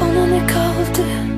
bana ne kaldı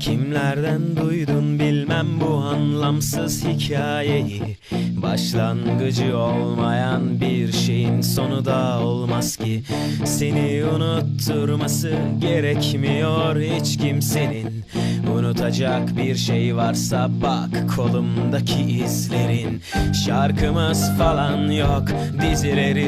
Kimlerden duydun bilmem bu anlamsız hikayeyi. Başlangıcı olmayan bir şeyin sonu da olmaz ki. Seni unutturması gerekmiyor hiç kimsenin. Unutacak bir şey varsa bak kolumdaki izlerin. Şarkımız falan yok dizileri